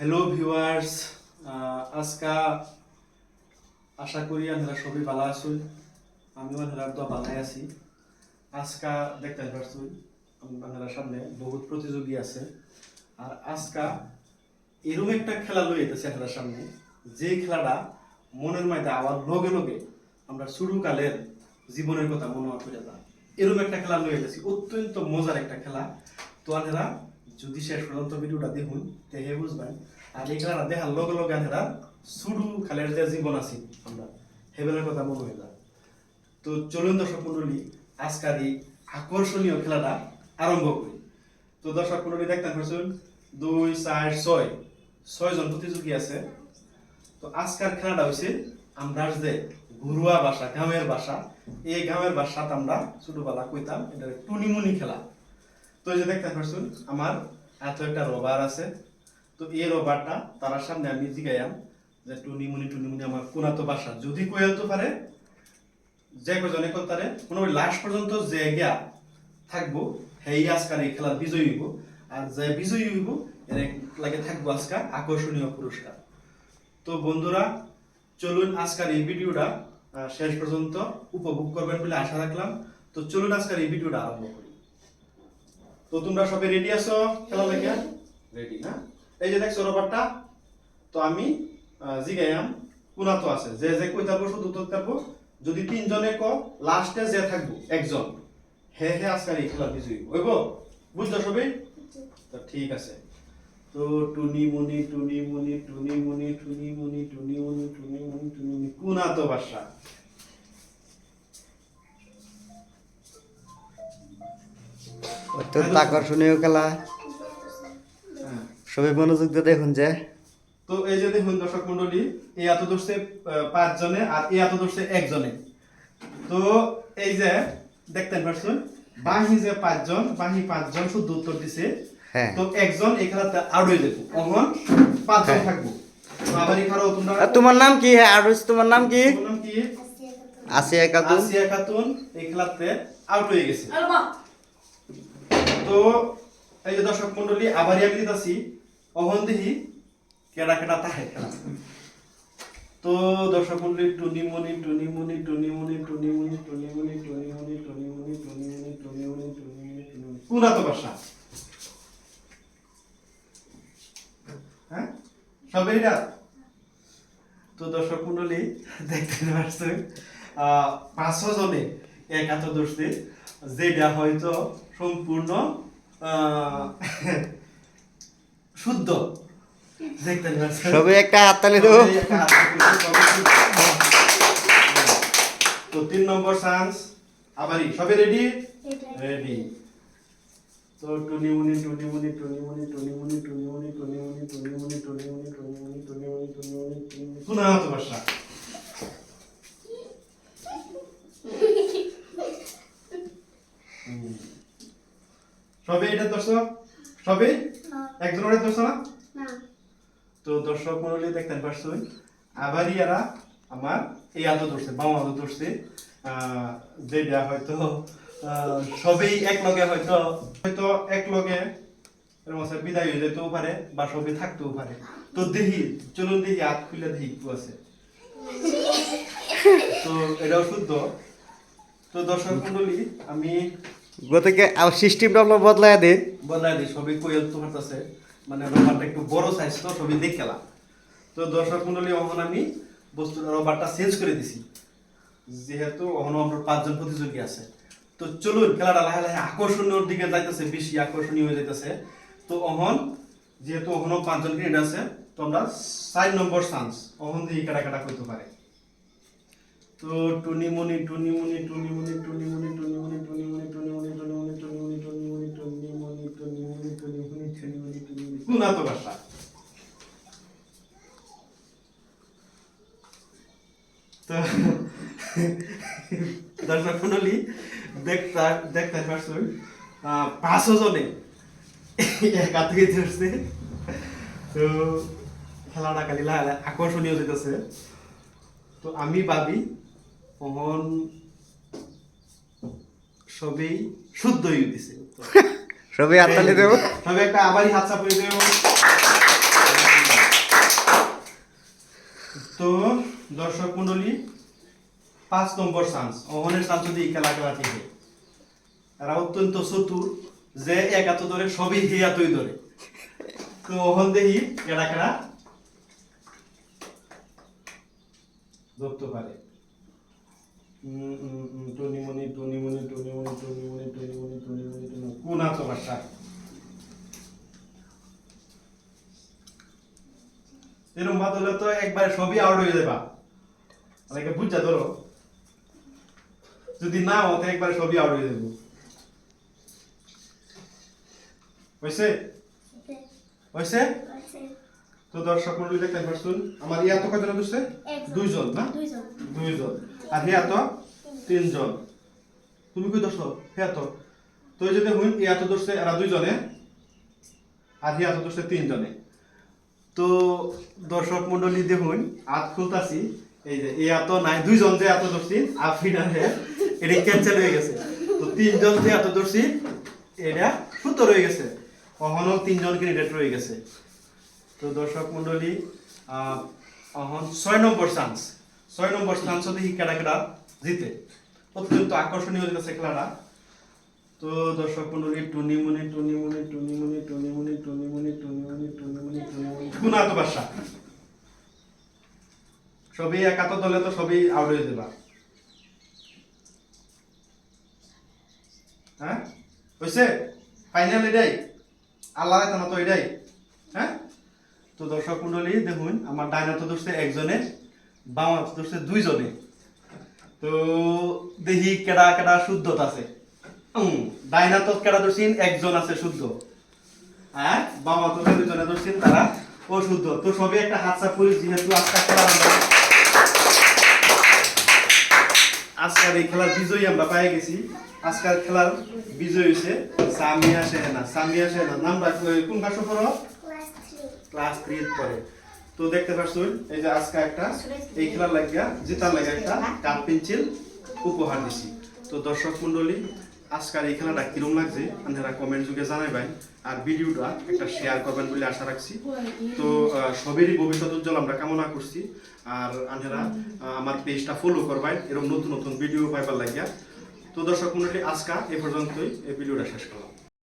Hello viewers আজকা আশা করি আপনারা সবাই ভালো আছেন। আমিও আপনারা তো ভালোই আছি। আজকা দেখতে পারছুন, আপনারা সামনে বহুত প্রতিযোগী আছে। আর আজকা এরকম একটা খেলা লই যেতেছে আপনার সামনে যে খেলাটা মনের মধ্যে আবার লগে লগে আমরা শুরুকালের জীবনের কথা মনে করে এরকম একটা খেলা লই যেতেছি অত্যন্ত মজার একটা খেলা। তো আপনারা যদি শেষ পর্যন্ত ভিডিওটা দেখুন তেহে বুঝবেন আর এই খেলাটা দেখার লগে লগে আপনারা শুরু খালের যে জীবন আছে আমরা হেবেলের কথা মনে হয়ে যায় তো চলুন দর্শক মন্ডলী আজকার এই আকর্ষণীয় খেলাটা আরম্ভ করি। তো দর্শক মন্ডলী দেখতে পাচ্ছেন, দুই, চার, ছয়, ছয়জন প্রতিযোগী আছে। তো আজকার খেলাটা হয়েছে আমরা যে ঘরুয়া ভাষা, গ্রামের ভাষা, এই গ্রামের ভাষাত আমরা ছোটবেলা কইতাম, এটা টুনিমুনি খেলা। তো যে দেখতে পাচ্ছেন আমার এত একটা রবার আছে। তো এই রবারটা তারার সামনে আমি জিগাইয়াম যে টুনিমুনি টুনিমুনি আমার কোনা তো বাসা। যদি কইতে পারে, যে কজনে তারে কোনো লাস্ট পর্যন্ত যে গিয়া থাকব, হেই আজকার এই খেলার বিজয়ী হইব। আর যে বিজয়ী হইব, এর লাগে থাকব আজকাল আকর্ষণীয় পুরস্কার। তো বন্ধুরা, চলুন আজকের এই ভিডিওটা শেষ পর্যন্ত উপভোগ করবেন বলে আশা রাখলাম। তো চলুন আজকের এই ভিডিওটা আরম্ভ করি। তো তোমরা সবাই রেডি আছো খেলা লেগে রেডি না? এই যে দেখছ রবারটা তো আমি জিগাইয়াম কোনা তো আছে। যে যে কই থাকব শুধু তো থাকব। যদি তিনজনে ক লাস্টে যে থাকব একজন। হে হে আজকের এই খেলা বিজয়ী হইব? বুঝছ সবাই তো ঠিক আছে। তো টুনি মুনি টুনি মুনি টুনি মুনি টুনি মুনি টুনি মুনি টুনি মুনি টুনি মুনি কোনা তো বাসা অত্যন্ত আকর্ষণীয় খেলা। সবাই মনোযোগ দিয়ে দেখুন যে। তো এই যে দেখুন দর্শক মন্ডলী এই এত দোষে পাঁচ জনে আর এই এত দোষে একজনে। তো এই যে দেখতেন পারছেন বাহি যে পাঁচজন বাহি পাঁচজন শুদ্ধ উত্তর দিছে। হ্যাঁ। তো একজন এই খেলাতে আউট হয়ে যেত অহন পাঁচজন হ্যাঁ। থাকব। তোমরা আর তোমার নাম কি? হ্যাঁ আর তোমার নাম কি? তোমার নাম কি? আসিয়া খাতুন আসিয়া খাতুন এই খেলাতে আউট হয়ে গেছে। তো এই যে দর্শক মন্ডলী আবারই আমি দিতেছি কেডা কেডা তাহে খেলা তো দর্শক মন্ডলী টুনি মুনি টুনি মুনি টুনি মুনি টুনি মুনি টুনি মুনি টুনি মুনি টুনি মুনি টুনি মুনি টুনি মুনি টুনি মুনি টুনি মুনি কোনা তো ভাষা হ্যাঁ সবাই এটা তো দর্শক মন্ডলী দেখতে পাচ্ছেন পাঁচশো জনে একাত্তর দোষে যেটা হয়তো সম্পূর্ণ শুদ্ধ সবাই একটা হাততালি দেবো তো তিন নম্বর চান্স আবারই সবাই রেডি রেডি তো টুনি মুনি টুনি মুনি টুনি মুনি টুনি মুনি টুনি মুনি টুনি মুনি টুনি মুনি টুনি মুনি টুনি মুনি টুনি মুনি টুনি মুনি টুনি মুনি শোনা তো বাসা সবে এটা দর্শক সবে? একজনের দর্শক না? তো দর্শক মন্ডলী দেখতেন পারছুন আবারই এরা আমার এই আদো ধরছে বাম আদো ধরছে। যেটা হয়তো সবেই এক লগে হয়তো হয়তো এক লগে বিদায় হয়ে যেতেও পারে বা সবে থাকতেও পারে। তো দেখি চলুন দেখি হাত খুলে দেখি কি আছে। তো এটাও শুদ্ধ। তো দর্শক মন্ডলী আমি গতকে আর সিস্টেমটা আমরা বদলাই দিন বদলাই দিই সবই কোয়েল তো আছে মানে রবারটা একটু বড় সাইজ তো সবই দেখলাম তো দর্শক মন্ডলী অহন আমি বস্তু রবারটা চেঞ্জ করে দিছি। যেহেতু অহন আমরা পাঁচজন প্রতিযোগী আছে। তো চলুন, খেলাটা লাহে লাহে আকর্ষণীয় দিকে যাইতেছে, বেশি আকর্ষণীয় হয়ে যাইতেছে। তো অহন, যেহেতু অহন পাঁচজন ক্রিকেট আছে, তো আমরা চার নম্বর চান্স অহন দিয়ে কাটা কাটা করতে পারে। তো টুনি মুনি টুনি মুনি টুনি মুনি টুনি মুনি, টুনি কোন তো দর্শক মন্ডলী দেখতা, দেখতে পারছুন পাঁচশো জনে একা থেকে ধরছে। তো খেলাটা খালি আকর্ষণীয় যেতেছে। তো আমি ভাবি কখন সবই শুদ্ধ হয়ে দিছে। সবাই হাততালি দেবো। সবাই একটা আবারই হাত চাপিয়ে দেবো। তো, দর্শক মন্ডলী পাঁচ নম্বর চান্স অহনের চান্স যদি খেলা খেলা থেকে। তারা অত্যন্ত চতুর, যে একাত ধরে, সবই হিয়াতই ধরে। তো অহন দেহি এরা খেলা ধরতে পারে। টুনিমুনি টুনিমুনি টুনিমুনি টুনিমুনি টুনিমুনি টুনিমুনি টুনিমুনি। কোন আতো বাসা এরকম বাদ হলে তো একবারে সবই আউট হয়ে যাবা অনেকে বুঝা ধরো। যদি না হতে একবারে সবই আউট হয়ে যাব হয়েছে হয়েছে তো দর্শক মন্ডলী দেখতে পারছুন আমার ইয়া তো কজন দুইজন না? দুইজন। আর হে তো তিনজন। তুমি কই দর্শ হে তো তো যদি হুইন ইয়া তো দর্শে এরা দুইজনে, আর হে তো দর্শে তিনজনে। তো দর্শক মন্ডলী দেখুন হাত খুলতাছি, এই যে এই এত নাই, দুইজন যে এত দর্শি আর ফিনার হে এটা ক্যান্সেল হয়ে গেছে। তো তিনজন যে এত দর্শি এটা সুতো রয়ে গেছে। কখনো তিনজন ক্যান্ডিডেট রয়ে গেছে। তো দর্শক মন্ডলী এখন ছয় নম্বর চান্স ছয় নম্বর হতে এই খেলাটা জিতে। অত্যন্ত আকর্ষণীয় হয়ে গেছে খেলাটা। তো দর্শক মন্ডলী টুনি মুনি টুনি মুনি টুনি মুনি টুনি মুনি টুনি মুনি টুনি মুনি টুনি মুনি টুনি মুনি গুণা তো বাসা সবই একাত দলে তো সবই আউট হয়ে যাবা। হ্যাঁ? হয়েছে? ফাইনাল এটাই। আল্লাহ তো এটাই। হ্যাঁ? তো দর্শক মন্ডলী, দেখুন, আমার ডাইনা তো ধরছে একজনে বামা তো ধরছে দুইজনে। তো দেখি কেডা কেডা শুদ্ধতা আছে। ডাইনা তো কেডা ধরছিন একজন আছে শুদ্ধ। হ্যাঁ বাবা তো দুজনে ধরছিন তারা অশুদ্ধ। তো সবই একটা হাত সাফ করি যেহেতু আজকাল খেলা আমরা আজকাল এই খেলার বিজয়ী আমরা পেয়ে গেছি। আজকাল খেলার বিজয়ী হয়েছে সামিয়া শেহনা সামিয়া শেহনা নামটা কোন ক্লাসে পড়ো? Class three. পরে। তো দেখতে পাচ্ছেন এই যে আজকে একটা এই খেলার লাগিয়া জেতার লাগে একটা কাপ পেন্সিল উপহার দিছি। তো দর্শক মন্ডলী আজকের এই খেলাটা কিরম লাগছে, আপনারা কমেন্ট যুগে জানাইবেন আর ভিডিওটা একটা শেয়ার করবেন বলে আশা রাখছি। তো সবেরই ভবিষ্যৎ উজ্জ্বল আমরা কামনা করছি। আর আপনারা আমার পেজটা ফলো করবেন, এরকম নতুন নতুন ভিডিও পাইবার লাগিয়া। তো দর্শক মন্ডলী আজকা এ পর্যন্তই, এই ভিডিওটা শেষ করলাম।